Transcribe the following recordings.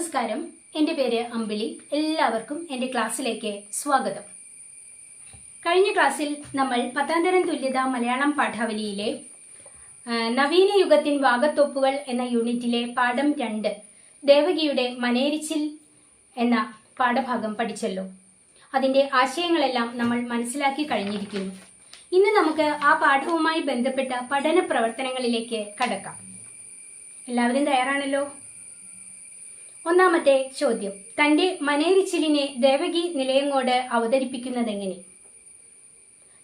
നമസ്കാരം. എന്റെ പേര് അമ്പിളി. എല്ലാവർക്കും എന്റെ ക്ലാസ്സിലേക്ക് സ്വാഗതം. കഴിഞ്ഞ ക്ലാസ്സിൽ നമ്മൾ പത്താം തരം തുല്യത മലയാളം പാഠാവലിയിലെ നവീന യുഗത്തിൻ വാഗത്തൊപ്പുകൾ എന്ന യൂണിറ്റിലെ പാഠം രണ്ട് ദേവകിയുടെ മനേരിച്ചിൽ എന്ന പാഠഭാഗം പഠിച്ചല്ലോ. അതിന്റെ ആശയങ്ങളെല്ലാം നമ്മൾ മനസ്സിലാക്കി കഴിഞ്ഞിരിക്കുന്നു. ഇന്ന് നമുക്ക് ആ പാഠവുമായി ബന്ധപ്പെട്ട പഠന പ്രവർത്തനങ്ങളിലേക്ക് കടക്കാം. എല്ലാവരും തയ്യാറാണല്ലോ? ഒന്നാമത്തെ ചോദ്യം. തന്റെ മനേരിച്ചിലിനെ ദേവകി നിലയങ്ങോട് അവതരിപ്പിക്കുന്നതെങ്ങനെ?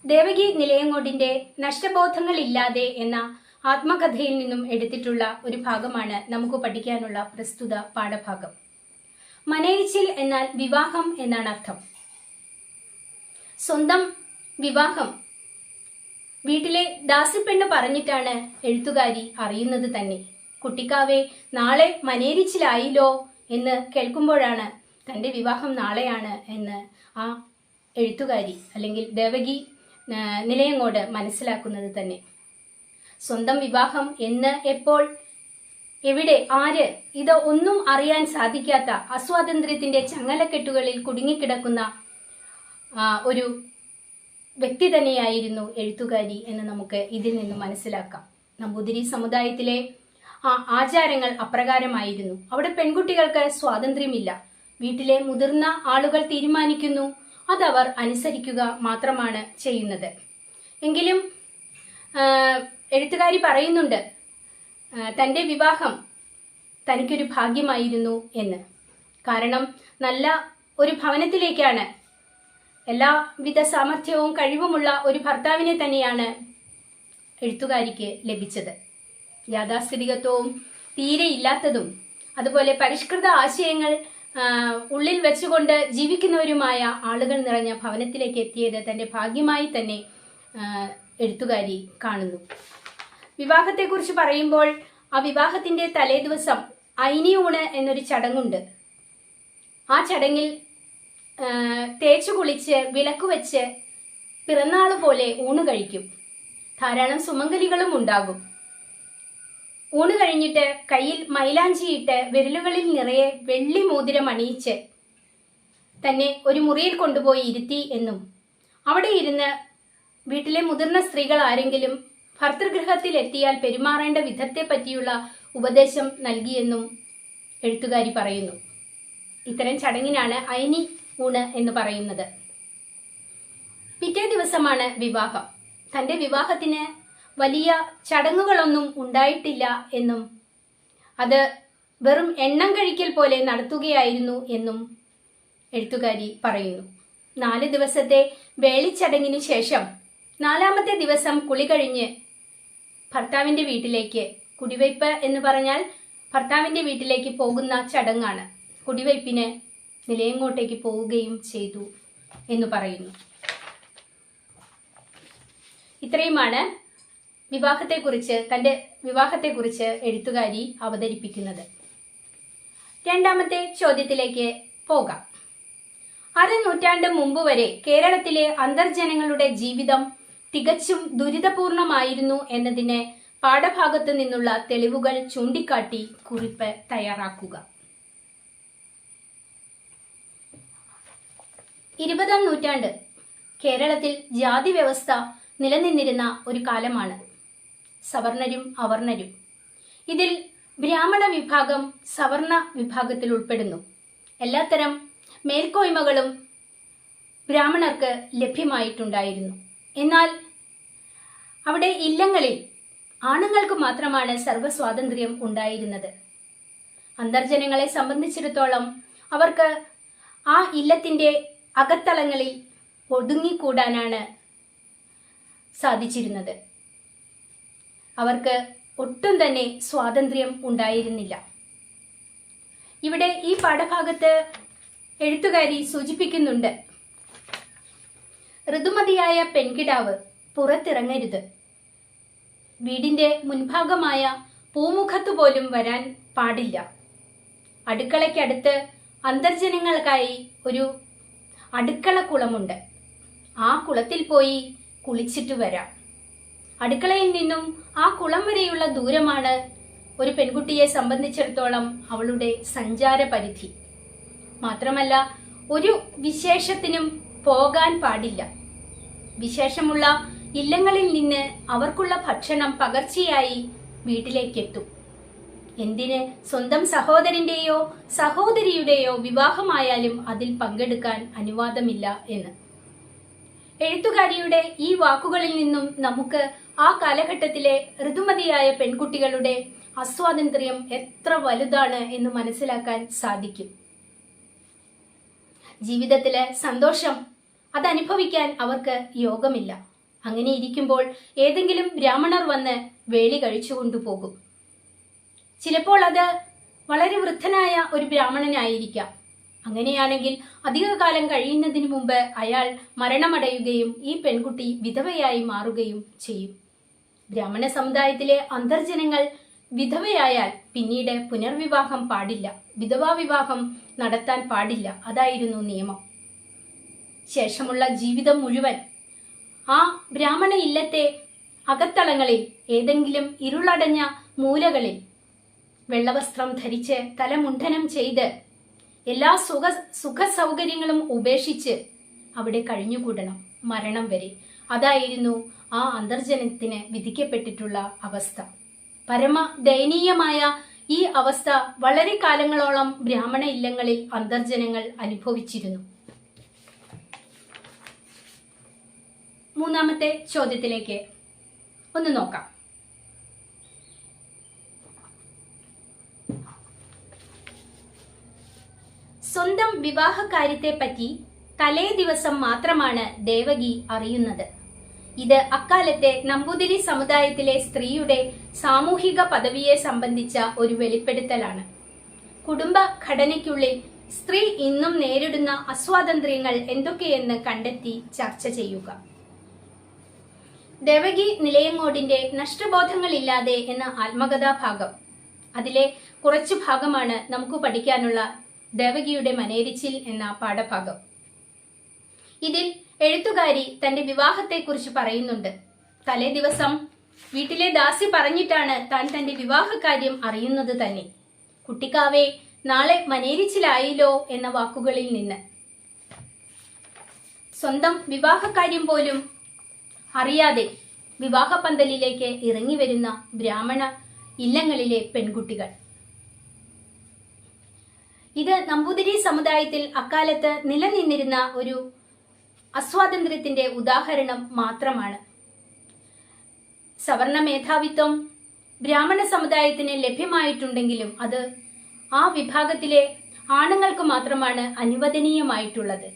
ദേവകി നിലയങ്ങോടിന്റെ നഷ്ടബോധങ്ങളില്ലാതെ എന്ന ആത്മകഥയിൽ നിന്നും എടുത്തിട്ടുള്ള ഒരു ഭാഗമാണ് നമുക്ക് പഠിക്കാനുള്ള പ്രസ്തുത പാഠഭാഗം. മനേരിച്ചിൽ എന്നാൽ വിവാഹം എന്നാണ് അർത്ഥം. സ്വന്തം വിവാഹം. വീട്ടിലെ ദാസിപ്പെണ്ണ് പറഞ്ഞിട്ടാണ് എഴുത്തുകാരി അറിയുന്നത് തന്നെ. കുട്ടിക്കാവെ നാളെ മനേരിച്ചിലായില്ലോ എന്ന് കേൾക്കുമ്പോഴാണ് തന്റെ വിവാഹം നാളെയാണ് എന്ന് ആ എഴുത്തുകാരി അല്ലെങ്കിൽ ദേവകി നിലയങ്ങോട് മനസ്സിലാക്കുന്നത് തന്നെ. സ്വന്തം വിവാഹം എന്ന് എപ്പോൾ എവിടെ ആര് ഇത് ഒന്നും അറിയാൻ സാധിക്കാത്ത അസ്വാതന്ത്ര്യത്തിന്റെ ചങ്ങലക്കെട്ടുകളിൽ കുടുങ്ങിക്കിടക്കുന്ന ഒരു വ്യക്തി തന്നെയായിരുന്നു എഴുത്തുകാരി എന്ന് നമുക്ക് ഇതിൽ നിന്ന് മനസ്സിലാക്കാം. നമ്പൂതിരി സമുദായത്തിലെ ആചാരങ്ങൾ അപ്രകാരമായിരുന്നു. അവിടെ പെൺകുട്ടികൾക്ക് സ്വാതന്ത്ര്യമില്ല. വീട്ടിലെ മുതിർന്ന ആളുകൾ തീരുമാനിക്കുന്നു. അതവർ അനുസരിക്കുക മാത്രമാണ് ചെയ്യുന്നത്. എങ്കിലും എഴുത്തുകാരി പറയുന്നുണ്ട് ആ, തന്റെ വിവാഹം തനിക്കൊരു ഭാഗ്യമായിരുന്നു എന്ന്. കാരണം നല്ല ഒരു ഭവനത്തിലേക്കാണ്. എല്ലാവിധ സാമർഥ്യവും കഴിവുമുള്ള ഒരു ഭർത്താവിനെ തന്നെയാണ് എഴുത്തുകാരിക്ക് ലഭിച്ചത്. യാഥാസ്ഥിതികത്വവും തീരെ ഇല്ലാത്തതും അതുപോലെ പരിഷ്കൃത ആശയങ്ങൾ ഉള്ളിൽ വെച്ചുകൊണ്ട് ജീവിക്കുന്നവരുമായ ആളുകൾ നിറഞ്ഞ ഭവനത്തിലേക്ക് എത്തിയത് തന്റെ ഭാഗ്യമായി തന്നെ എഴുത്തുകാരി കാണുന്നു. വിവാഹത്തെക്കുറിച്ച് പറയുമ്പോൾ ആ വിവാഹത്തിന്റെ തലേദിവസം ഐനിയൂണ് എന്നൊരു ചടങ്ങുണ്ട്. ആ ചടങ്ങിൽ തേച്ചു കുളിച്ച് വിളക്ക് വെച്ച് പിറന്നാൾ പോലെ ഊണ് കഴിക്കും. ധാരാളം സുമംഗലികളും ഉണ്ടാകും. ഊണ് കഴിഞ്ഞിട്ട് കയ്യിൽ മൈലാഞ്ചിയിട്ട് വിരലുകളിൽ നിറയെ വെള്ളി മോതിരം അണിയിച്ച് തന്നെ ഒരു മുറിയിൽ കൊണ്ടുപോയി ഇരുത്തി എന്നും. അവിടെ ഇരുന്ന് വീട്ടിലെ മുതിർന്ന സ്ത്രീകൾ ആരെങ്കിലും ഭർത്തൃഗൃഹത്തിൽ എത്തിയാൽ പെരുമാറേണ്ട വിധത്തെ പറ്റിയുള്ള ഉപദേശം നൽകിയെന്നും എഴുത്തുകാരി പറയുന്നു. ഇത്തരം ചടങ്ങിനാണ് അയനി ഊണ് എന്ന് പറയുന്നത്. പിറ്റേ ദിവസമാണ് വിവാഹം. തന്റെ വിവാഹത്തിന് വലിയ ചടങ്ങുകളൊന്നും ഉണ്ടായിട്ടില്ല എന്നും. അത് വെറും എണ്ണം കഴിക്കൽ പോലെ നടത്തുകയായിരുന്നു എന്നും എഴുത്തുകാരി പറയുന്നു. നാല് ദിവസത്തെ വേളിച്ചടങ്ങിനു ശേഷം നാലാമത്തെ ദിവസം കുളി കഴിഞ്ഞ് ഭർത്താവിന്റെ വീട്ടിലേക്ക് കുടിവയ്പ് എന്ന് പറഞ്ഞാൽ ഭർത്താവിന്റെ വീട്ടിലേക്ക് പോകുന്ന ചടങ്ങാണ്. കുടിവയ്പ്പിന് നിലയങ്ങോട്ടേക്ക് പോവുകയും ചെയ്തു എന്ന് പറയുന്നു. ഇത്രയുമാണ് വിവാഹത്തെക്കുറിച്ച് തന്റെ വിവാഹത്തെ കുറിച്ച് എഴുത്തുകാരി അവതരിപ്പിക്കുന്നത്. രണ്ടാമത്തെ ചോദ്യത്തിലേക്ക് പോകാം. അരനൂറ്റാണ്ട് മുമ്പ് വരെ കേരളത്തിലെ അന്തർജനങ്ങളുടെ ജീവിതം തികച്ചും ദുരിതപൂർണമായിരുന്നു എന്നതിന് പാഠഭാഗത്തു നിന്നുള്ള തെളിവുകൾ ചൂണ്ടിക്കാട്ടി കുറിപ്പ് തയ്യാറാക്കുക. ഇരുപതാം നൂറ്റാണ്ട് കേരളത്തിൽ ജാതി വ്യവസ്ഥ നിലനിന്നിരുന്ന ഒരു കാലമാണ്. സവർണരും അവർണരും. ഇതിൽ ബ്രാഹ്മണ വിഭാഗം സവർണ വിഭാഗത്തിൽ ഉൾപ്പെടുന്നു. എല്ലാത്തരം മേൽക്കോയ്മകളും ബ്രാഹ്മണർക്ക് ലഭ്യമായിട്ടുണ്ടായിരുന്നു. എന്നാൽ അവിടെ ഇല്ലങ്ങളിൽ ആണുങ്ങൾക്ക് മാത്രമാണ് സർവസ്വാതന്ത്ര്യം ഉണ്ടായിരുന്നത്. അന്തർജനങ്ങളെ സംബന്ധിച്ചിടത്തോളം അവർക്ക് ആ ഇല്ലത്തിന്റെ അകത്തളങ്ങളിൽ ഒതുങ്ങിക്കൂടാനാണ് സാധിച്ചിരുന്നത്. അവർക്ക് ഒട്ടും തന്നെ സ്വാതന്ത്ര്യം ഉണ്ടായിരുന്നില്ല. ഇവിടെ ഈ പാഠഭാഗത്ത് എഴുത്തുകാരി സൂചിപ്പിക്കുന്നുണ്ട് ഋതുമതിയായ പെൺകിടാവ് പുറത്തിറങ്ങരുത്. വീടിന്റെ മുൻഭാഗമായ പൂമുഖത്തു പോലും വരാൻ പാടില്ല. അടുക്കളയ്ക്കടുത്ത് അന്തർജനങ്ങൾക്കായി ഒരു അടുക്കള കുളമുണ്ട് ആ കുളത്തിൽ പോയി കുളിച്ചിട്ട് വരാം. അടുക്കളയിൽ നിന്നും ആ കുളം വരെയുള്ള ദൂരമാണ് ഒരു പെൺകുട്ടിയെ സംബന്ധിച്ചിടത്തോളം അവളുടെ സഞ്ചാര പരിധി. മാത്രമല്ല ഒരു വിശേഷത്തിനും പോകാൻ പാടില്ല. വിശേഷമുള്ള ഇല്ലങ്ങളിൽ നിന്ന് അവർക്കുള്ള ഭക്ഷണം പകർച്ചയായി വീട്ടിലേക്കെത്തും. എന്തിന് സ്വന്തം സഹോദരന്റെയോ സഹോദരിയുടെയോ വിവാഹമായാലും അതിൽ പങ്കെടുക്കാൻ അനുവാദമില്ല എന്ന്. എഴുത്തുകാരിയുടെ ഈ വാക്കുകളിൽ നിന്നും നമുക്ക് ആ കാലഘട്ടത്തിലെ ഋതുമതിയായ പെൺകുട്ടികളുടെ അസ്വാതന്ത്ര്യം എത്ര വലുതാണ് എന്ന് മനസ്സിലാക്കാൻ സാധിക്കും. ജീവിതത്തിലെ സന്തോഷം അതനുഭവിക്കാൻ അവർക്ക് യോഗമില്ല. അങ്ങനെ ഇരിക്കുമ്പോൾ ഏതെങ്കിലും ബ്രാഹ്മണർ വന്ന് വേളി കഴിച്ചു കൊണ്ടുപോകും. ചിലപ്പോൾ അത് വളരെ വൃദ്ധനായ ഒരു ബ്രാഹ്മണനായിരിക്കാം. അങ്ങനെയാണെങ്കിൽ അധികകാലം കഴിയുന്നതിന് മുമ്പ് അയാൾ മരണമടയുകയും ഈ പെൺകുട്ടി വിധവയായി മാറുകയും ചെയ്യും. ബ്രാഹ്മണ സമുദായത്തിലെ അന്തർജനങ്ങൾ വിധവയായാൽ പിന്നീട് പുനർവിവാഹം പാടില്ല. വിധവാ വിവാഹം നടത്താൻ പാടില്ല. അതായിരുന്നു നിയമം. ശേഷമുള്ള ജീവിതം മുഴുവൻ ആ ബ്രാഹ്മണ ഇല്ലത്തെ അകത്തളങ്ങളിൽ ഏതെങ്കിലും ഇരുളടഞ്ഞ മൂലകളിൽ വെള്ളവസ്ത്രം ധരിച്ച് തലമുണ്ഠനം ചെയ്ത് എല്ലാ സുഖ സുഖ സൗകര്യങ്ങളും ഉപേക്ഷിച്ച് അവിടെ കഴിഞ്ഞുകൂടണം മരണം വരെ. അതായിരുന്നു ആ അന്തർജനത്തിന് വിധിക്കപ്പെട്ടിട്ടുള്ള അവസ്ഥ. പരമ ദയനീയമായ ഈ അവസ്ഥ വളരെ കാലങ്ങളോളം ബ്രാഹ്മണ ഇല്ലങ്ങളിൽ അന്തർജനങ്ങൾ അനുഭവിച്ചിരുന്നു. മൂന്നാമത്തെ ചോദ്യത്തിലേക്ക് ഒന്ന് നോക്കാം. സ്വന്തം വിവാഹകാര്യത്തെപ്പറ്റി തലേ ദിവസം മാത്രമാണ് ദേവകി അറിയുന്നത്. ഇത് അക്കാലത്തെ നമ്പൂതിരി സമുദായത്തിലെ സ്ത്രീയുടെ സാമൂഹിക പദവിയെ സംബന്ധിച്ച ഒരു വെളിപ്പെടുത്തലാണ്. കുടുംബ ഘടനയ്ക്കുള്ളിൽ സ്ത്രീ ഇന്നും നേരിടുന്ന അസ്വാതന്ത്ര്യങ്ങൾ എന്തൊക്കെയെന്ന് കണ്ടെത്തി ചർച്ച ചെയ്യുക. ദേവകി നിലയങ്ങോടിന്റെ നഷ്ടബോധങ്ങളില്ലാതെ എന്ന ആത്മകഥാഭാഗം. അതിലെ കുറച്ചു ഭാഗമാണ് നമുക്ക് പഠിക്കാനുള്ള ദേവകിയുടെ മനേരിച്ചിൽ എന്ന പാഠഭാഗം. ഇതിൽ എഴുത്തുകാരി തന്റെ വിവാഹത്തെക്കുറിച്ച് പറയുന്നുണ്ട്. തലേ ദിവസം വീട്ടിലെ ദാസി പറഞ്ഞിട്ടാണ് താൻ തന്റെ വിവാഹകാര്യം അറിയുന്നത് തന്നെ. കുട്ടിക്കാവേ നാളെ മനേരിച്ചിലായില്ലോ എന്ന വാക്കുകളിൽ നിന്ന്. സ്വന്തം വിവാഹകാര്യം പോലും അറിയാതെ വിവാഹപന്തലിലേക്ക് ഇറങ്ങി വരുന്ന ബ്രാഹ്മണ ഇല്ലങ്ങളിലെ പെൺകുട്ടികൾ. ഇത് നമ്പൂതിരി സമുദായത്തിൽ അക്കാലത്ത് നിലനിന്നിരുന്ന ഒരു അസ്വാതന്ത്ര്യത്തിന്റെ ഉദാഹരണം മാത്രമാണ്. സവർണ മേധാവിത്വം ബ്രാഹ്മണ സമുദായത്തിന് ലഭ്യമായിട്ടുണ്ടെങ്കിലും അത് ആ വിഭാഗത്തിലെ ആണുങ്ങൾക്ക് മാത്രമാണ് അനുവദനീയമായിട്ടുള്ളത്.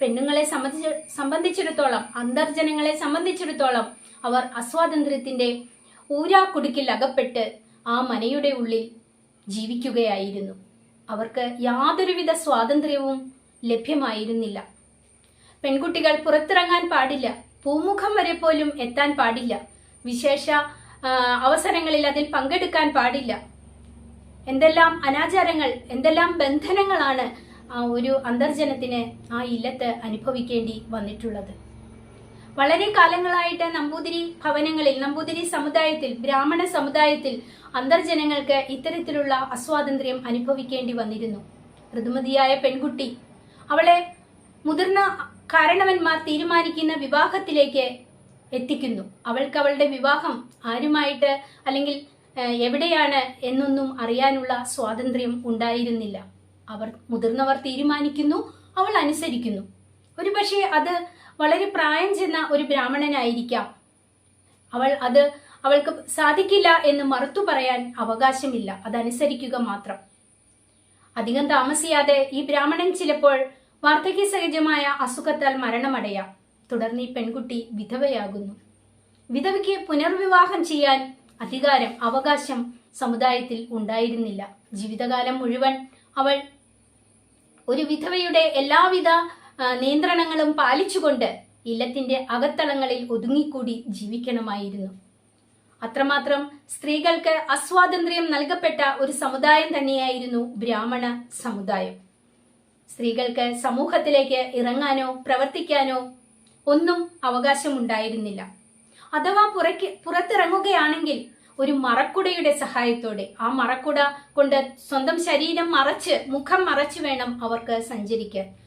പെണ്ണുങ്ങളെ സംബന്ധിച്ച് സംബന്ധിച്ചിടത്തോളം അന്തർജനങ്ങളെ സംബന്ധിച്ചിടത്തോളം അവർ അസ്വാതന്ത്ര്യത്തിന്റെ ഊരാക്കുടുക്കിൽ അകപ്പെട്ട് ആ മനയുടെ ഉള്ളിൽ ജീവിക്കുകയായിരുന്നു. അവർക്ക് യാതൊരുവിധ സ്വാതന്ത്ര്യവും ലഭ്യമായിരുന്നില്ല. പെൺകുട്ടികൾ പുറത്തിറങ്ങാൻ പാടില്ല. പൂമുഖം വരെ പോലും എത്താൻ പാടില്ല. വിശേഷ അവസരങ്ങളിൽ അതിൽ പങ്കെടുക്കാൻ പാടില്ല. എന്തെല്ലാം അനാചാരങ്ങൾ എന്തെല്ലാം ബന്ധനങ്ങളാണ് ഒരു അന്തർജനത്തിന് ആ ഇല്ലത്ത് അനുഭവിക്കേണ്ടി വന്നിട്ടുള്ളത്. വളരെ കാലങ്ങളായിട്ട് നമ്പൂതിരി ഭവനങ്ങളിൽ നമ്പൂതിരി സമുദായത്തിൽ ബ്രാഹ്മണ സമുദായത്തിൽ അന്തർജനങ്ങൾക്ക് ഇത്തരത്തിലുള്ള അസ്വാതന്ത്ര്യം അനുഭവിക്കേണ്ടി വന്നിരുന്നു. ഋതുമതിയായ പെൺകുട്ടി. അവളെ മുതിർന്ന കാരണവന്മാർ തീരുമാനിക്കുന്ന വിവാഹത്തിലേക്ക് എത്തിക്കുന്നു. അവൾക്ക് അവളുടെ വിവാഹം ആരുമായിട്ട് അല്ലെങ്കിൽ എവിടെയാണ് എന്നൊന്നും അറിയാനുള്ള സ്വാതന്ത്ര്യം ഉണ്ടായിരുന്നില്ല. അവർ മുതിർന്നവർ തീരുമാനിക്കുന്നു അവൾ അനുസരിക്കുന്നു. ഒരുപക്ഷെ അത് വളരെ പ്രായം ചെന്ന ഒരു ബ്രാഹ്മണനായിരിക്കാം. അവൾ അത് അവൾക്ക് സാധിക്കില്ല എന്ന് മറുത്തു പറയാൻ അവകാശമില്ല. അതനുസരിക്കുക മാത്രം. അധികം താമസിയാതെ ഈ ബ്രാഹ്മണൻ ചിലപ്പോൾ വാർദ്ധക്യ സഹജമായ അസുഖത്താൽ മരണമടയാം. തുടർന്ന് ഈ പെൺകുട്ടി വിധവയാകുന്നു. വിധവയ്ക്ക് പുനർവിവാഹം ചെയ്യാൻ അധികാരം അവകാശം സമുദായത്തിൽ ഉണ്ടായിരുന്നില്ല. ജീവിതകാലം മുഴുവൻ അവൾ ഒരു വിധവയുടെ എല്ലാവിധ നിയന്ത്രണങ്ങളും പാലിച്ചുകൊണ്ട് ഇല്ലത്തിന്റെ അകത്തളങ്ങളിൽ ഒതുങ്ങിക്കൂടി ജീവിക്കണമായിരുന്നു. അത്രമാത്രം സ്ത്രീകൾക്ക് അസ്വാതന്ത്ര്യം നൽകപ്പെട്ട ഒരു സമുദായം തന്നെയായിരുന്നു ബ്രാഹ്മണ സമുദായം. സ്ത്രീകൾക്ക് സമൂഹത്തിലേക്ക് ഇറങ്ങാനോ പ്രവർത്തിക്കാനോ ഒന്നും അവകാശമുണ്ടായിരുന്നില്ല. അഥവാ പുറക്ക് പുറത്തിറങ്ങുകയാണെങ്കിൽ ഒരു മറക്കുടയുടെ സഹായത്തോടെ ആ മറക്കുട കൊണ്ട് സ്വന്തം ശരീരം മറച്ച് മുഖം മറച്ച് വേണം അവർക്ക് സഞ്ചരിക്കാൻ.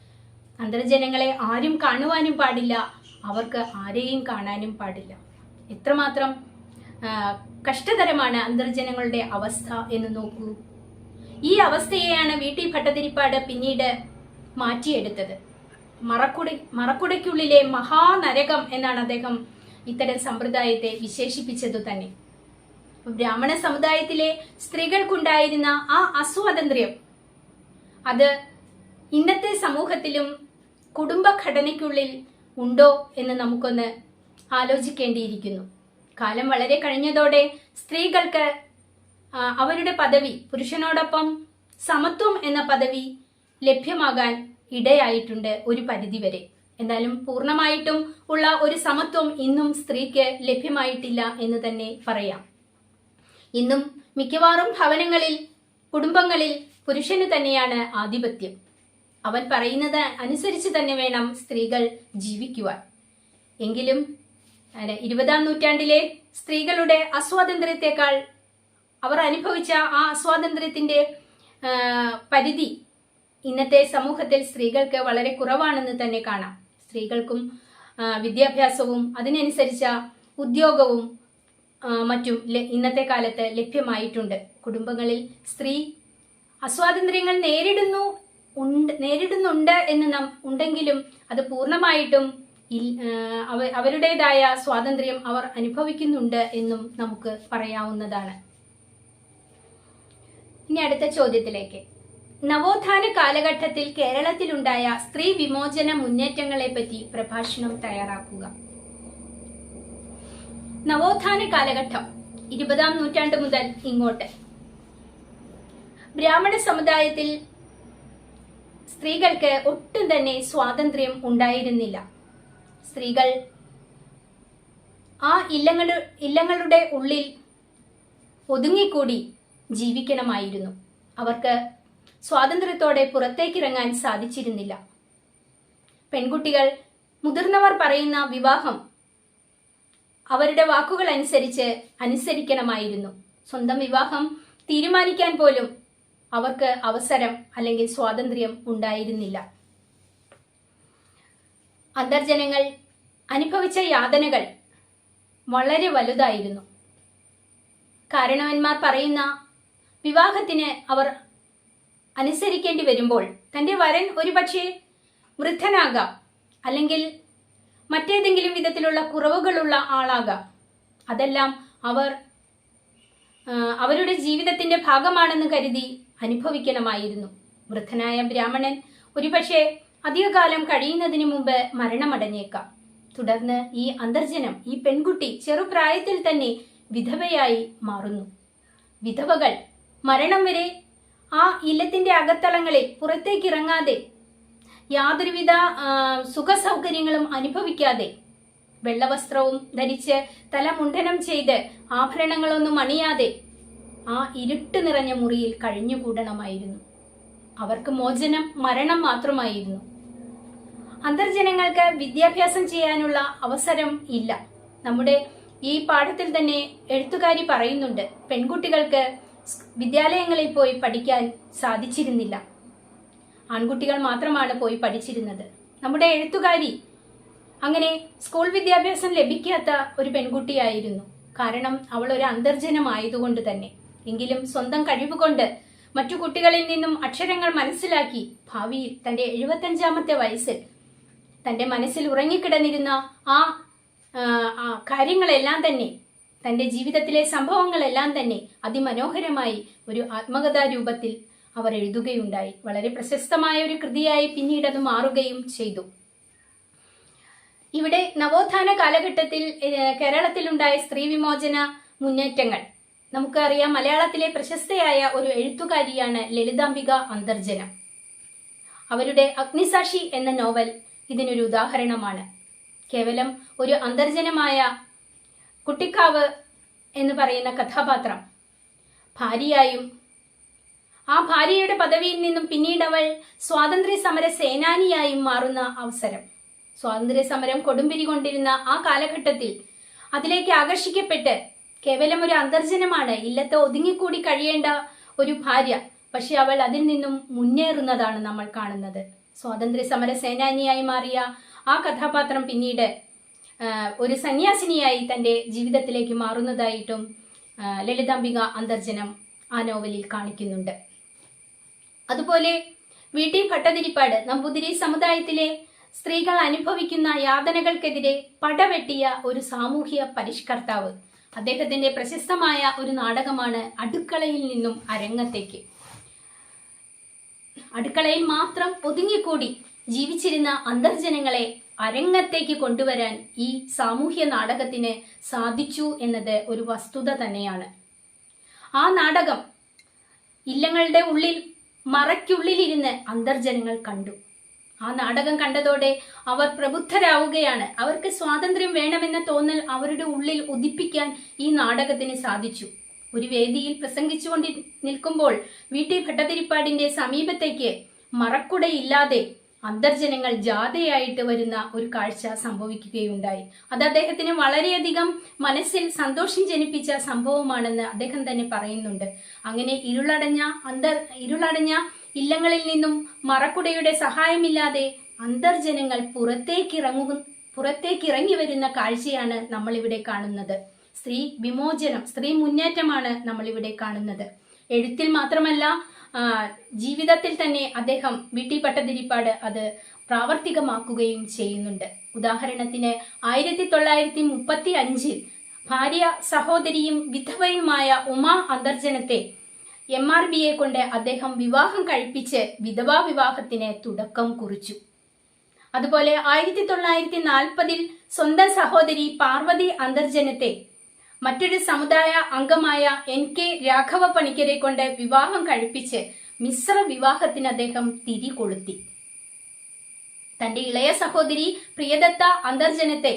അന്തർജനങ്ങളെ ആരും കാണുവാനും പാടില്ല. അവർക്ക് ആരെയും കാണാനും പാടില്ല. എത്രമാത്രം കഷ്ടതരമാണ് അന്തർജനങ്ങളുടെ അവസ്ഥ എന്ന് നോക്കൂ. ഈ അവസ്ഥയെയാണ് വി ടി ഭട്ടതിരിപ്പാട് പിന്നീട് മാറ്റിയെടുത്തത്. മറക്കുട മറക്കുടയ്ക്കുള്ളിലെ മഹാനരകം എന്നാണ് അദ്ദേഹം ഇത്തരം സമ്പ്രദായത്തെ വിശേഷിപ്പിച്ചതു തന്നെ. ബ്രാഹ്മണ സമുദായത്തിലെ സ്ത്രീകൾക്കുണ്ടായിരുന്ന ആ അസ്വാതന്ത്ര്യം അത് ഇന്നത്തെ സമൂഹത്തിലും കുടുംബഘടനയ്ക്കുള്ളിൽ ഉണ്ടോ എന്ന് നമുക്കൊന്ന് ആലോചിക്കേണ്ടിയിരിക്കുന്നു. കാലം വളരെ കഴിഞ്ഞതോടെ സ്ത്രീകൾക്ക് അവരുടെ പദവി പുരുഷനോടൊപ്പം സമത്വം എന്ന പദവി ലഭ്യമാകാൻ ഇടയായിട്ടുണ്ട് ഒരു പരിധിവരെ. എന്നാലും പൂർണമായിട്ടും ഉള്ള ഒരു സമത്വം ഇന്നും സ്ത്രീക്ക് ലഭ്യമായിട്ടില്ല എന്ന് തന്നെ പറയാം. ഇന്നും മിക്കവാറും ഭവനങ്ങളിൽ കുടുംബങ്ങളിൽ പുരുഷന് തന്നെയാണ് ആധിപത്യം. അവൻ പറയുന്നത് അനുസരിച്ച് തന്നെ വേണം സ്ത്രീകൾ ജീവിക്കുവാൻ. എങ്കിലും ഇരുപതാം നൂറ്റാണ്ടിലെ സ്ത്രീകളുടെ അസ്വാതന്ത്ര്യത്തെക്കാൾ അവർ അനുഭവിച്ച ആ അസ്വാതന്ത്ര്യത്തിന്റെ പരിധി ഇന്നത്തെ സമൂഹത്തിൽ സ്ത്രീകൾക്ക് വളരെ കുറവാണെന്ന് തന്നെ കാണാം. സ്ത്രീകൾക്കും വിദ്യാഭ്യാസവും അതിനനുസരിച്ച ഉദ്യോഗവും മറ്റും ഇന്നത്തെ കാലത്ത് ലഭ്യമായിട്ടുണ്ട്. കുടുംബങ്ങളിൽ സ്ത്രീ അസ്വാതന്ത്ര്യങ്ങൾ നേരിടുന്നു ഉണ്ട് നേരിടുന്നുണ്ട് എന്ന് നാം ഉണ്ടെങ്കിലും അത് പൂർണമായിട്ടും അവ- അവരുടേതായ സ്വാതന്ത്ര്യം അവർ അനുഭവിക്കുന്നുണ്ട് എന്നും നമുക്ക് പറയാവുന്നതാണ്. ഇനി അടുത്ത ചോദ്യത്തിലേക്ക്. നവോത്ഥാന കാലഘട്ടത്തിൽ കേരളത്തിലുണ്ടായ സ്ത്രീ വിമോചന മുന്നേറ്റങ്ങളെ പറ്റി പ്രഭാഷണം തയ്യാറാക്കുക. നവോത്ഥാന കാലഘട്ടം ഇരുപതാം നൂറ്റാണ്ട് മുതൽ ഇങ്ങോട്ട്. ബ്രാഹ്മണ സമുദായത്തിൽ സ്ത്രീകൾക്ക് ഒട്ടും തന്നെ സ്വാതന്ത്ര്യം ഉണ്ടായിരുന്നില്ല. സ്ത്രീകൾ ആ ഇല്ലങ്ങൾ ഇല്ലങ്ങളുടെ ഉള്ളിൽ ഒതുങ്ങിക്കൂടി ജീവിക്കണമായിരുന്നു. അവർക്ക് സ്വാതന്ത്ര്യത്തോടെ പുറത്തേക്കിറങ്ങാൻ സാധിച്ചിരുന്നില്ല. പെൺകുട്ടികൾ മുതിർന്നവർ പറയുന്ന വിവാഹം അവരുടെ വാക്കുകൾ അനുസരിച്ച് അനുസരിക്കണമായിരുന്നു. സ്വന്തം വിവാഹം തീരുമാനിക്കാൻ പോലും അവർക്ക് അവസരം അല്ലെങ്കിൽ സ്വാതന്ത്ര്യം ഉണ്ടായിരുന്നില്ല. അന്തർജനങ്ങൾ അനുഭവിച്ച യാതനകൾ വളരെ വലുതായിരുന്നു. കാരണവന്മാർ പറയുന്ന വിവാഹത്തിന് അവർ അനുസരിക്കേണ്ടി വരുമ്പോൾ തന്റെ വരൻ ഒരുപക്ഷെ വൃദ്ധനാകാം അല്ലെങ്കിൽ മറ്റേതെങ്കിലും വിധത്തിലുള്ള കുറവുകളുള്ള ആളാകാം. അതെല്ലാം അവർ അവരുടെ ജീവിതത്തിന്റെ ഭാഗമാണെന്ന് കരുതി അനുഭവിക്കണമായിരുന്നു. വൃദ്ധനായ ബ്രാഹ്മണൻ ഒരുപക്ഷെ അധികകാലം കഴിയുന്നതിന് മുമ്പ് മരണമടഞ്ഞേക്കാം. തുടർന്ന് ഈ അന്തർജനം ഈ പെൺകുട്ടി ചെറുപ്രായത്തിൽ തന്നെ വിധവയായി മാറുന്നു. വിധവകൾ മരണം വരെ ആ ഇല്ലത്തിന്റെ അകത്തളങ്ങളിൽ പുറത്തേക്ക് ഇറങ്ങാതെ യാതൊരുവിധ സുഖ സൗകര്യങ്ങളും അനുഭവിക്കാതെ വെള്ളവസ്ത്രവും ധരിച്ച് തല മുണ്ഡനം ചെയ്ത് ആഭരണങ്ങളൊന്നും അണിയാതെ ആ ഇരുട്ട് നിറഞ്ഞ മുറിയിൽ കഴിഞ്ഞുകൂടണമായിരുന്നു അവർക്ക് മോചനം മരണം മാത്രമായിരുന്നു. അന്തർജനങ്ങൾക്ക് വിദ്യാഭ്യാസം ചെയ്യാനുള്ള അവസരം ഇല്ല. നമ്മുടെ ഈ പാഠത്തിൽ തന്നെ എഴുത്തുകാരി പറയുന്നുണ്ട് പെൺകുട്ടികൾക്ക് വിദ്യാലയങ്ങളിൽ പോയി പഠിക്കാൻ സാധിച്ചിരുന്നില്ല. ആൺകുട്ടികൾ മാത്രമാണ് പോയി പഠിച്ചിരുന്നത്. നമ്മുടെ എഴുത്തുകാരി അങ്ങനെ സ്കൂൾ വിദ്യാഭ്യാസം ലഭിക്കാത്ത ഒരു പെൺകുട്ടിയായിരുന്നു. കാരണം അവൾ ഒരു അന്തർജനമായതുകൊണ്ട് തന്നെ. എങ്കിലും സ്വന്തം കഴിവുകൊണ്ട് മറ്റു കുട്ടികളിൽ നിന്നും അക്ഷരങ്ങൾ മനസ്സിലാക്കി ഭാവിയിൽ തന്റെ എഴുപത്തഞ്ചാമത്തെ വയസ്സിൽ തന്റെ മനസ്സിൽ ഉറങ്ങിക്കിടന്നിരുന്ന ആ കാര്യങ്ങളെല്ലാം തന്നെ തന്റെ ജീവിതത്തിലെ സംഭവങ്ങളെല്ലാം തന്നെ അതിമനോഹരമായി ഒരു ആത്മകഥാ രൂപത്തിൽ അവർ എഴുതുകയുണ്ടായി. വളരെ പ്രശസ്തമായ ഒരു കൃതിയായി പിന്നീട് അത് മാറുകയും ചെയ്തു. ഇവിടെ നവോത്ഥാന കാലഘട്ടത്തിൽ കേരളത്തിലുണ്ടായ സ്ത്രീ വിമോചന മുന്നേറ്റങ്ങൾ. നമുക്കറിയാം മലയാളത്തിലെ പ്രശസ്തയായ ഒരു എഴുത്തുകാരിയാണ് ലളിതാംബിക അന്തർജനം. അവരുടെ അഗ്നിസാക്ഷി എന്ന നോവൽ ഇതിനൊരു ഉദാഹരണമാണ്. കേവലം ഒരു അന്തർജനമായ കുട്ടിക്കാവ് എന്ന് പറയുന്ന കഥാപാത്രം. ഭാര്യയായും ആ ഭാര്യയുടെ പദവിയിൽ നിന്നും പിന്നീട് അവൾ സ്വാതന്ത്ര്യ സമര സേനാനിയായും മാറുന്ന അവസരം. സ്വാതന്ത്ര്യ സമരം കൊടുമ്പിരി കൊണ്ടിരുന്ന ആ കാലഘട്ടത്തിൽ അതിലേക്ക് ആകർഷിക്കപ്പെട്ട് കേവലം ഒരു അന്തർജനമാണ്. ഇല്ലത്തെ ഒതുങ്ങിക്കൂടി കഴിയേണ്ട ഒരു ഭാര്യ. പക്ഷെ അവൾ അതിൽ നിന്നും മുന്നേറുന്നതാണ് നമ്മൾ കാണുന്നത്. സ്വാതന്ത്ര്യ സമര സേനാനിയായി മാറിയ ആ കഥാപാത്രം പിന്നീട് ഒരു സന്യാസിനിയായി തന്റെ ജീവിതത്തിലേക്ക് മാറുന്നതായിട്ടും ലളിതാംബിക അന്തർജനം ആ നോവലിൽ കാണിക്കുന്നുണ്ട്. അതുപോലെ വി ടി ഭട്ടതിരിപ്പാട് നമ്പൂതിരി സമുദായത്തിലെ സ്ത്രീകൾ അനുഭവിക്കുന്ന യാതനകൾക്കെതിരെ പടവെട്ടിയ ഒരു സാമൂഹ്യ പരിഷ്കർത്താവ് അദ്ദേഹത്തിന്റെ പ്രശസ്തമായ ഒരു നാടകമാണ് അടുക്കളയിൽ നിന്നും അരങ്ങത്തേക്ക്. അടുക്കളയിൽ മാത്രം ഒതുങ്ങിക്കൂടി ജീവിച്ചിരുന്ന അന്തർജനങ്ങളെ അരങ്ങത്തേക്ക് കൊണ്ടുവരാൻ ഈ സാമൂഹ്യ നാടകത്തിന് സാധിച്ചു എന്നത് ഒരു വസ്തുത തന്നെയാണ്. ആ നാടകം ഇല്ലങ്ങളുടെ ഉള്ളിൽ മറയ്ക്കുള്ളിലിരുന്ന് അന്തർജനങ്ങൾ കണ്ടു. ആ നാടകം കണ്ടതോടെ അവർ പ്രബുദ്ധരാവുകയാണ്. അവർക്ക് സ്വാതന്ത്ര്യം വേണമെന്ന തോന്നൽ അവരുടെ ഉള്ളിൽ ഉദിപ്പിക്കാൻ ഈ നാടകത്തിന് സാധിച്ചു. ഒരു വേദിയിൽ പ്രസംഗിച്ചുകൊണ്ട് നിൽക്കുമ്പോൾ വി ടി ഭട്ടതിരിപ്പാടിന്റെ സമീപത്തേക്ക് മറക്കുടയില്ലാതെ അന്തർജനങ്ങൾ ജാഥയായിട്ട് വരുന്ന ഒരു കാഴ്ച സംഭവിക്കുകയുണ്ടായി. അത് അദ്ദേഹത്തിന് വളരെയധികം മനസ്സിൽ സന്തോഷം ജനിപ്പിച്ച സംഭവമാണെന്ന് അദ്ദേഹം തന്നെ പറയുന്നുണ്ട്. അങ്ങനെ ഇരുളടഞ്ഞ അന്തർ ഇരുളടഞ്ഞ ഇല്ലങ്ങളിൽ നിന്നും മറക്കുടയുടെ സഹായമില്ലാതെ അന്തർജനങ്ങൾ പുറത്തേക്കിറങ്ങു പുറത്തേക്കിറങ്ങി വരുന്ന കാഴ്ചയാണ് നമ്മൾ ഇവിടെ കാണുന്നത്. സ്ത്രീ വിമോചനം സ്ത്രീ മുന്നേറ്റമാണ് നമ്മൾ ഇവിടെ കാണുന്നത്. എഴുത്തിൽ മാത്രമല്ല ജീവിതത്തിൽ തന്നെ അദ്ദേഹം വി ടി ഭട്ടതിരിപ്പാട് അത് പ്രാവർത്തികമാക്കുകയും ചെയ്യുന്നുണ്ട്. ഉദാഹരണത്തിന് ആയിരത്തി തൊള്ളായിരത്തി മുപ്പത്തി അഞ്ചിൽ ഭാര്യ സഹോദരിയും വിധവയുമായ ഉമാ അന്തർജനത്തെ എം ആർ ബിയെ കൊണ്ട് അദ്ദേഹം വിവാഹം കഴിപ്പിച്ച് വിധവാ വിവാഹത്തിന് തുടക്കം കുറിച്ചു. അതുപോലെ ആയിരത്തി തൊള്ളായിരത്തി നാൽപ്പതിൽ സ്വന്തം സഹോദരി പാർവതി അന്തർജനത്തെ മറ്റൊരു സമുദായ അംഗമായ എൻ കെ രാഘവ പണിക്കരെ കൊണ്ട് വിവാഹം കഴിപ്പിച്ച് മിശ്ര വിവാഹത്തിന് അദ്ദേഹം തിരി കൊളുത്തി തന്റെ ഇളയ സഹോദരി പ്രിയദത്ത അന്തർജനത്തെ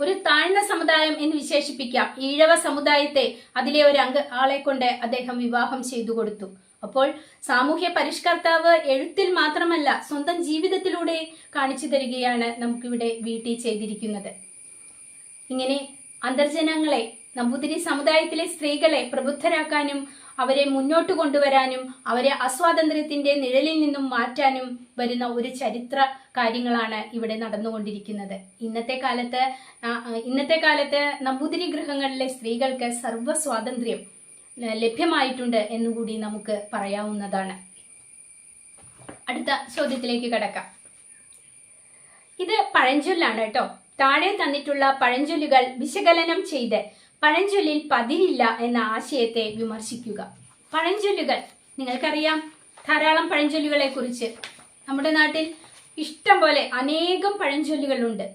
ഒരു താഴ്ന്ന സമുദായം എന്ന് വിശേഷിപ്പിക്കാം. ഈഴവ സമുദായത്തെ അതിലെ ഒരു അംഗ ആളെ കൊണ്ട് അദ്ദേഹം വിവാഹം ചെയ്തു കൊടുത്തു. അപ്പോൾ സാമൂഹ്യ പരിഷ്കർത്താവ് എഴുത്തിൽ മാത്രമല്ല സ്വന്തം ജീവിതത്തിലൂടെ കാണിച്ചു തരികയാണ് നമുക്കിവിടെ വീട്ടിൽ ചെയ്തിരിക്കുന്നത്. ഇങ്ങനെ അന്തർജനങ്ങളെ നമ്പൂതിരി സമുദായത്തിലെ സ്ത്രീകളെ പ്രബുദ്ധരാക്കാനും അവരെ മുന്നോട്ട് കൊണ്ടുവരാനും അവരെ അസ്വാതന്ത്ര്യത്തിന്റെ നിഴലിൽ നിന്നും മാറ്റാനും വരുന്ന ഒരു ചരിത്ര കാര്യങ്ങളാണ് ഇവിടെ നടന്നുകൊണ്ടിരിക്കുന്നത്. ഇന്നത്തെ കാലത്ത് ഇന്നത്തെ കാലത്ത് നമ്പൂതിരി ഗൃഹങ്ങളിലെ സ്ത്രീകൾക്ക് സർവ സ്വാതന്ത്ര്യം ലഭ്യമായിട്ടുണ്ട് എന്നുകൂടി നമുക്ക് പറയാവുന്നതാണ്. അടുത്ത ചോദ്യത്തിലേക്ക് കടക്കാം. ഇത് പഴഞ്ചൊല്ലാണ് കേട്ടോ. താഴെ തന്നിട്ടുള്ള പഴഞ്ചൊല്ലുകൾ വിശകലനം ചെയ്ത് പഴഞ്ചൊല്ലിൽ പതിരില്ല എന്ന ആശയത്തെ വിമർശിക്കുക. പഴഞ്ചൊല്ലുകൾ നിങ്ങൾക്കറിയാം ധാരാളം പഴഞ്ചൊല്ലുകളെ കുറിച്ച്. നമ്മുടെ നാട്ടിൽ ഇഷ്ടം പോലെ അനേകം പഴഞ്ചൊല്ലുകളുണ്ട്.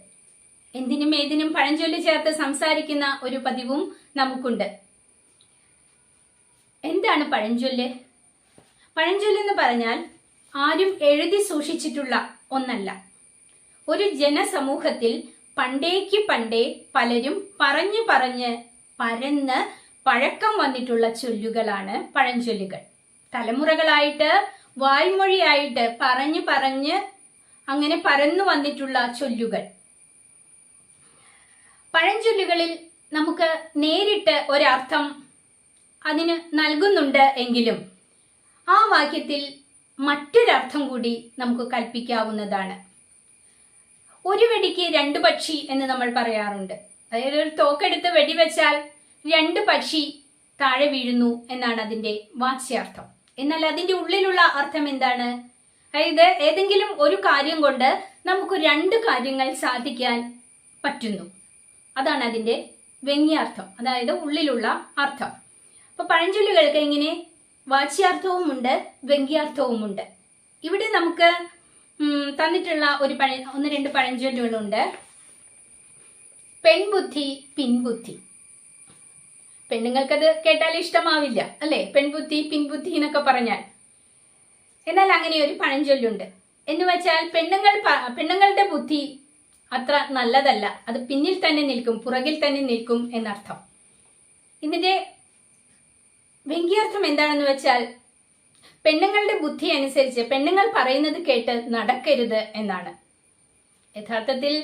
എന്തിനും ഏതിനും പഴഞ്ചൊല്ലി ചേർത്ത് സംസാരിക്കുന്ന ഒരു പതിവും നമുക്കുണ്ട്. എന്താണ് പഴഞ്ചൊല്ല്? പഴഞ്ചൊല്ലെന്ന് പറഞ്ഞാൽ ആരും എഴുതി സൂക്ഷിച്ചിട്ടുള്ള ഒന്നല്ല. ഒരു ജനസമൂഹത്തിൽ പണ്ടേക്ക് പണ്ടേ പലരും പറഞ്ഞു പറഞ്ഞ് പരന്ന് പഴക്കം വന്നിട്ടുള്ള ചൊല്ലുകളാണ് പഴഞ്ചൊല്ലുകൾ. തലമുറകളായിട്ട് വായ്മൊഴിയായിട്ട് പറഞ്ഞു പറഞ്ഞ് അങ്ങനെ പരന്നു വന്നിട്ടുള്ള ചൊല്ലുകൾ. പഴഞ്ചൊല്ലുകളിൽ നമുക്ക് നേരിട്ട് ഒരർത്ഥം അതിന് നൽകുന്നുണ്ട് എങ്കിലും ആ വാക്യത്തിൽ മറ്റൊരർത്ഥം കൂടി നമുക്ക് കൽപ്പിക്കാവുന്നതാണ്. ഒരു വെടിക്ക് രണ്ട് പക്ഷി എന്ന് നമ്മൾ പറയാറുണ്ട്. അതായത് ഒരു തോക്കെടുത്ത് വെടിവെച്ചാൽ രണ്ട് പക്ഷി താഴെ വീഴുന്നു എന്നാണ് അതിന്റെ വാച്യാർത്ഥം. എന്നാൽ അതിന്റെ ഉള്ളിലുള്ള അർത്ഥം എന്താണ്? അതായത് ഏതെങ്കിലും ഒരു കാര്യം കൊണ്ട് നമുക്ക് രണ്ട് കാര്യങ്ങൾ സാധിക്കാൻ പറ്റുന്നു. അതാണ് അതിന്റെ വ്യംഗ്യാർത്ഥം അതായത് ഉള്ളിലുള്ള അർത്ഥം. അപ്പൊ പഴഞ്ചൊല്ലുകൾക്ക് ഇങ്ങനെ വാച്യാർത്ഥവുമുണ്ട് വ്യംഗ്യാർത്ഥവുമുണ്ട് ഇവിടെ നമുക്ക് തന്നിട്ടുള്ള ഒരു പഴ ഒന്ന് രണ്ട് പഴഞ്ചൊല്ലുകളുണ്ട്. പെൺബുദ്ധി പിൻബുദ്ധി. പെണ്ണുങ്ങൾക്കത് കേട്ടാൽ ഇഷ്ടമാവില്ല അല്ലെ? പെൺബുദ്ധി പിൻബുദ്ധി എന്നൊക്കെ പറഞ്ഞാൽ. എന്നാൽ അങ്ങനെ ഒരു പഴഞ്ചൊല്ലുണ്ട് എന്ന് വെച്ചാൽ പെണ്ണുങ്ങൾ പെണ്ണുങ്ങളുടെ ബുദ്ധി അത്ര നല്ലതല്ല. അത് പിന്നിൽ തന്നെ നിൽക്കും പുറകിൽ തന്നെ നിൽക്കും എന്നർത്ഥം. ഇതിന്റെ വ്യംഗ്യാർത്ഥം എന്താണെന്ന് വെച്ചാൽ പെണ്ണുങ്ങളുടെ ബുദ്ധി അനുസരിച്ച് പെണ്ണുങ്ങൾ പറയുന്നത് കേട്ട് നടക്കരുത് എന്നാണ്. യഥാർത്ഥത്തിൽ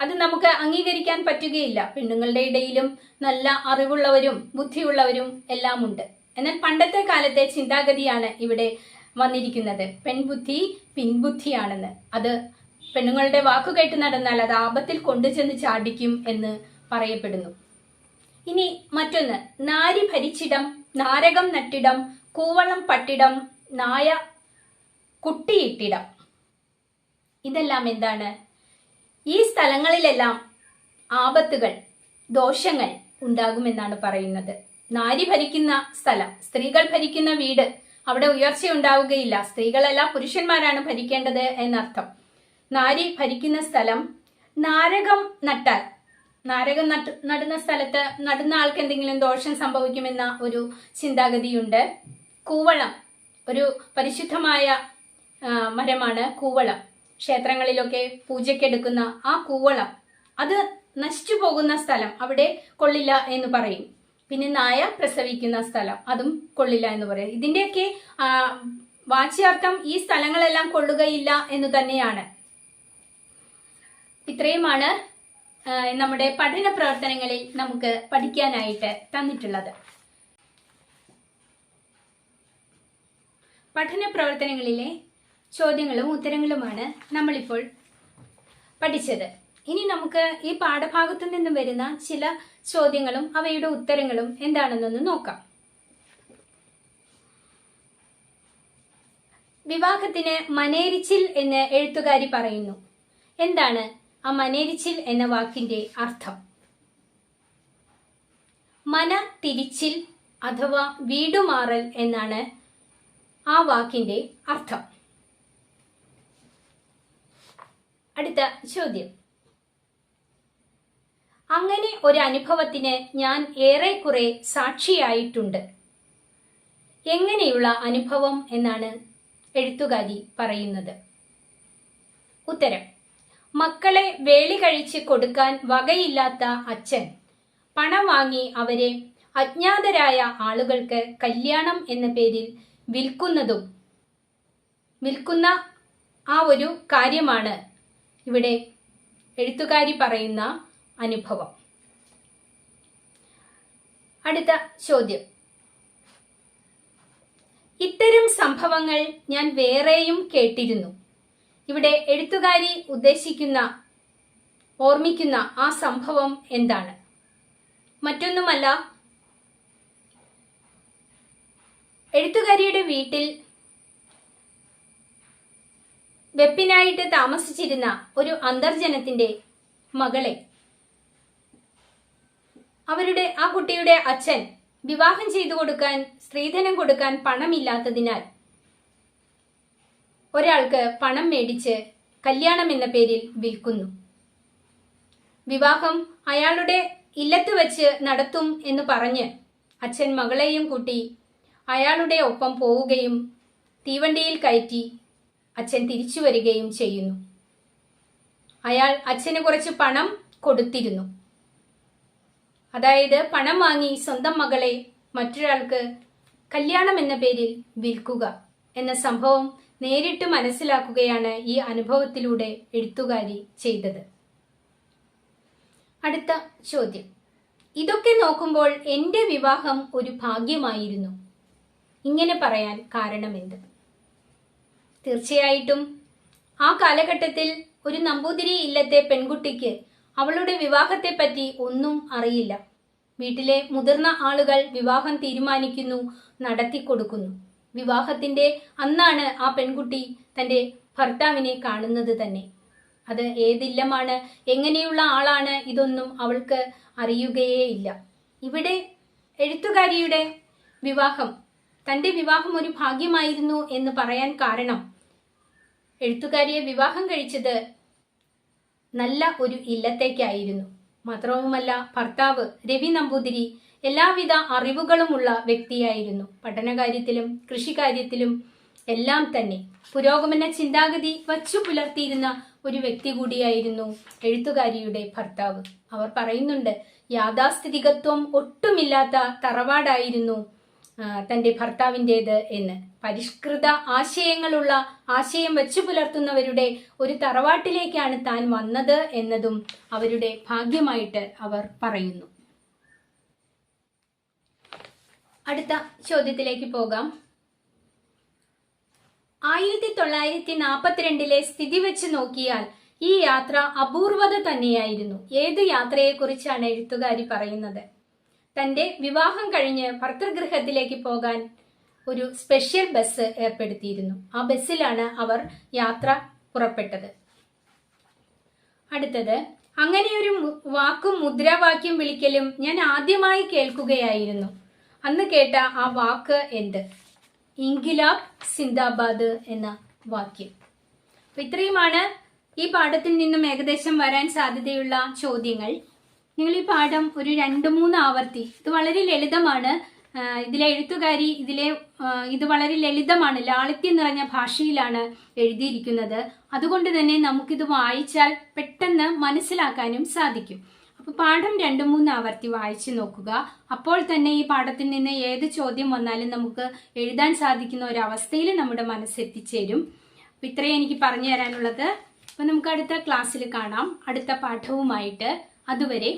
അത് നമുക്ക് അംഗീകരിക്കാൻ പറ്റുകയില്ല. പെണ്ണുങ്ങളുടെ ഇടയിലും നല്ല അറിവുള്ളവരും ബുദ്ധിയുള്ളവരും എല്ലാം ഉണ്ട് എന്നാൽ പണ്ടത്തെ കാലത്തെ ചിന്താഗതിയാണ് ഇവിടെ വന്നിരിക്കുന്നത്. പെൺബുദ്ധി പിൻബുദ്ധിയാണെന്ന്. അത് പെണ്ണുങ്ങളുടെ വാക്കുകേട്ട് നടന്നാൽ അത് ആപത്തിൽ കൊണ്ടുചെന്ന് ചാടിക്കും എന്ന് പറയപ്പെടുന്നു. ഇനി മറ്റൊന്ന്. നാരി ഭരിച്ചിടം നാരകം നട്ടിടം കൂവളം പട്ടിടം നായ കുട്ടിയിട്ടിടം. ഇതെല്ലാം എന്താണ്? ഈ സ്ഥലങ്ങളിലെല്ലാം ആപത്തുകൾ ദോഷങ്ങൾ ഉണ്ടാകുമെന്നാണ് പറയുന്നത്. നാരി ഭരിക്കുന്ന സ്ഥലം സ്ത്രീകൾ ഭരിക്കുന്ന വീട് അവിടെ ഉയർച്ച ഉണ്ടാവുകയില്ല. സ്ത്രീകളല്ല പുരുഷന്മാരാണ് ഭരിക്കേണ്ടത് എന്നർത്ഥം. നാരി ഭരിക്കുന്ന സ്ഥലം നാരകം നട്ടാൽ നാരകം നട്ട് നടുന്ന സ്ഥലത്ത് നടുന്ന ആൾക്ക് എന്തെങ്കിലും ദോഷം സംഭവിക്കുമെന്ന ഒരു ചിന്താഗതിയുണ്ട്. കൂവളം ഒരു പരിശുദ്ധമായ മരമാണ് കൂവളം. ക്ഷേത്രങ്ങളിലൊക്കെ പൂജയ്ക്കെടുക്കുന്ന ആ കൂവളം അത് നശിച്ചു പോകുന്ന സ്ഥലം അവിടെ കൊള്ളില്ല എന്ന് പറയും. പിന്നെ നായ പ്രസവിക്കുന്ന സ്ഥലം അതും കൊള്ളില്ല എന്ന് പറയും. ഇതിന്റെയൊക്കെ വാച്യാർത്ഥം ഈ സ്ഥലങ്ങളെല്ലാം കൊള്ളുകയില്ല എന്ന് തന്നെയാണ്. ഇത്രയുമാണ് നമ്മുടെ പഠന പ്രവർത്തനങ്ങളിൽ നമുക്ക് പഠിക്കാനായിട്ട് തന്നിട്ടുള്ളത്. പഠന പ്രവർത്തനങ്ങളിലെ ചോദ്യങ്ങളും ഉത്തരങ്ങളുമാണ് നമ്മളിപ്പോൾ പഠിച്ചത്. ഇനി നമുക്ക് ഈ പാഠഭാഗത്തു നിന്നും വരുന്ന ചില ചോദ്യങ്ങളും അവയുടെ ഉത്തരങ്ങളും എന്താണെന്നൊന്ന് നോക്കാം. വിവാഹത്തിന് മനേരിച്ചിൽ എന്ന് എഴുത്തുകാരി പറയുന്നു. എന്താണ് ആ മനേരിച്ചിൽ എന്ന വാക്കിന്റെ അർത്ഥം? മന തിരിച്ചിൽ അഥവാ വീടുമാറൽ എന്നാണ് ആ വാക്കിന്റെ അർത്ഥം. അടുത്ത ചോദ്യം. അങ്ങനെ ഒരു അനുഭവത്തിന് ഞാൻ ഏറെക്കുറെ സാക്ഷിയായിട്ടുണ്ട്. എങ്ങനെയുള്ള അനുഭവം എന്നാണ് എഴുത്തുകാരി പറയുന്നത്. ഉത്തരം. മക്കളെ വേളി കഴിച്ച് കൊടുക്കാൻ വകയില്ലാത്ത അച്ഛൻ പണം വാങ്ങി അവരെ അജ്ഞാതരായ ആളുകൾക്ക് കല്യാണം എന്ന പേരിൽ വിൽക്കുന്നതും വിൽക്കുന്ന ആ ഒരു കാര്യമാണ് ഇവിടെ എഴുത്തുകാരി പറയുന്ന അനുഭവം. അടുത്ത ചോദ്യം. ഇത്തരം സംഭവങ്ങൾ ഞാൻ വേറെയും കേട്ടിരുന്നു. ഇവിടെ എഴുത്തുകാരി ഉദ്ദേശിക്കുന്ന ഓർമ്മിക്കുന്ന ആ സംഭവം എന്താണ്? മറ്റൊന്നുമല്ല. എഴുത്തുകാരിയുടെ വീട്ടിൽ വെപ്പിനായിട്ട് താമസിച്ചിരുന്ന ഒരു അന്തർജനത്തിന്റെ മകളെ. അവരുടെ ആ കുട്ടിയുടെ അച്ഛൻ വിവാഹം ചെയ്തു കൊടുക്കാൻ സ്ത്രീധനം കൊടുക്കാൻ പണമില്ലാത്തതിനാൽ ഒരാൾക്ക് പണം മേടിച്ച് കല്യാണം എന്ന പേരിൽ വിൽക്കുന്നു. വിവാഹം അയാളുടെ ഇല്ലത്ത് വെച്ച് നടത്തും എന്ന് പറഞ്ഞ് അച്ഛൻ മകളെയും കൂട്ടി അയാളുടെ ഒപ്പം പോവുകയും തീവണ്ടിയിൽ കയറ്റി അച്ഛൻ തിരിച്ചു വരികയും ചെയ്യുന്നു. അയാൾ അച്ഛന് കുറച്ച് പണം കൊടുത്തിരുന്നു. അതായത് പണം വാങ്ങി സ്വന്തം മകളെ മറ്റൊരാൾക്ക് കല്യാണം എന്ന പേരിൽ വിൽക്കുക എന്ന സംഭവം നേരിട്ട് മനസ്സിലാക്കുകയാണ് ഈ അനുഭവത്തിലൂടെ എഴുത്തുകാരി ചെയ്തത്. അടുത്ത ചോദ്യം. ഇതൊക്കെ നോക്കുമ്പോൾ എന്റെ വിവാഹം ഒരു ഭാഗ്യമായിരുന്നു. ഇങ്ങനെ പറയാൻ കാരണമെന്ത്? തീർച്ചയായിട്ടും. ആ കാലഘട്ടത്തിൽ ഒരു നമ്പൂതിരി ഇല്ലത്തെ പെൺകുട്ടിക്ക് അവളുടെ വിവാഹത്തെപ്പറ്റി ഒന്നും അറിയില്ല. വീട്ടിലെ മുതിർന്ന ആളുകൾ വിവാഹം തീരുമാനിക്കുന്നു നടത്തിക്കൊടുക്കുന്നു. വിവാഹത്തിന്റെ അന്നാണ് ആ പെൺകുട്ടി തന്റെ ഭർത്താവിനെ കാണുന്നത് തന്നെ. അത് ഏതില്ലമാണ് എങ്ങനെയുള്ള ആളാണ് ഇതൊന്നും അവൾക്ക് അറിയുകയേ ഇല്ല ഇവിടെ എഴുത്തുകാരിയുടെ വിവാഹം തന്റെ വിവാഹം ഒരു ഭാഗ്യമായിരുന്നു എന്ന് പറയാൻ കാരണം എഴുത്തുകാരിയെ വിവാഹം കഴിച്ചത് നല്ല ഒരു ഇല്ലത്തേക്കായിരുന്നു. മാത്രവുമല്ല ഭർത്താവ് രവി നമ്പൂതിരി എല്ലാവിധ അറിവുകളുമുള്ള വ്യക്തിയായിരുന്നു. പഠനകാര്യത്തിലും കൃഷിക്കാര്യത്തിലും എല്ലാം തന്നെ പുരോഗമന ചിന്താഗതി വച്ചു പുലർത്തിയിരുന്ന ഒരു വ്യക്തി കൂടിയായിരുന്നു എഴുത്തുകാരിയുടെ ഭർത്താവ്. അവർ പറയുന്നുണ്ട് യാഥാസ്ഥിതികത്വം ഒട്ടുമില്ലാത്ത തറവാടായിരുന്നു തന്റെ ഭർത്താവിന്റെത് എന്ന്. പരിഷ്കൃത ആശയങ്ങളുള്ള ആശയം വെച്ചു പുലർത്തുന്നവരുടെ ഒരു തറവാട്ടിലേക്കാണ് താൻ വന്നത് എന്നതും അവരുടെ ഭാഗ്യമായിട്ട് അവർ പറയുന്നു. അടുത്ത ചോദ്യത്തിലേക്ക് പോകാം. ആയിരത്തി തൊള്ളായിരത്തി നാൽപ്പത്തിരണ്ടിലെ സ്ഥിതി വെച്ച് നോക്കിയാൽ ഈ യാത്ര അപൂർവത തന്നെയായിരുന്നു. ഏത് യാത്രയെക്കുറിച്ചാണ് എഴുത്തുകാരി പറയുന്നത്? തന്റെ വിവാഹം കഴിഞ്ഞ് ഭർത്തൃഗൃഹത്തിലേക്ക് പോകാൻ ഒരു സ്പെഷ്യൽ ബസ് ഏർപ്പെടുത്തിയിരുന്നു. ആ ബസ്സിലാണ് അവർ യാത്ര പുറപ്പെട്ടത്. അടുത്തത് അങ്ങനെയൊരു വാക്കും മുദ്രാവാക്യം വിളിക്കലും ഞാൻ ആദ്യമായി കേൾക്കുകയായിരുന്നു. അന്ന് കേട്ട ആ വാക്ക് എന്ത്? ഇൻകിലാബ് സിന്ദാബാദ് എന്ന വാക്യം. അപ്പൊ ഇത്രയുമാണ് ഈ പാഠത്തിൽ നിന്നും ഏകദേശം വരാൻ സാധ്യതയുള്ള ചോദ്യങ്ങൾ. നിങ്ങൾ ഈ പാഠം ഒരു രണ്ട് മൂന്ന് ആവർത്തി. ഇത് വളരെ ലളിതമാണ്. ഇതിലെ എഴുത്തുകാരി ഇതിലെ ഇത് വളരെ ലളിതമാണ് ലാളിത്യം നിറഞ്ഞ ഭാഷയിലാണ് എഴുതിയിരിക്കുന്നത്. അതുകൊണ്ട് തന്നെ നമുക്കിത് വായിച്ചാൽ പെട്ടെന്ന് മനസ്സിലാക്കാനും സാധിക്കും. അപ്പോൾ പാഠം രണ്ടു മൂന്ന് ആവർത്തി വായിച്ചു നോക്കുക. അപ്പോൾ തന്നെ ഈ പാഠത്തിൽ നിന്ന് ഏത് ചോദ്യം വന്നാലും നമുക്ക് എഴുതാൻ സാധിക്കുന്ന ഒരു അവസ്ഥയിൽ നമ്മുടെ മനസ്സെത്തിച്ചേരും അപ്പൊ ഇത്രയും എനിക്ക് പറഞ്ഞു തരാനുള്ളത്. അപ്പൊ നമുക്ക് അടുത്ത ക്ലാസ്സിൽ കാണാം. അടുത്ത പാഠവുമായിട്ട്. അതുവരെ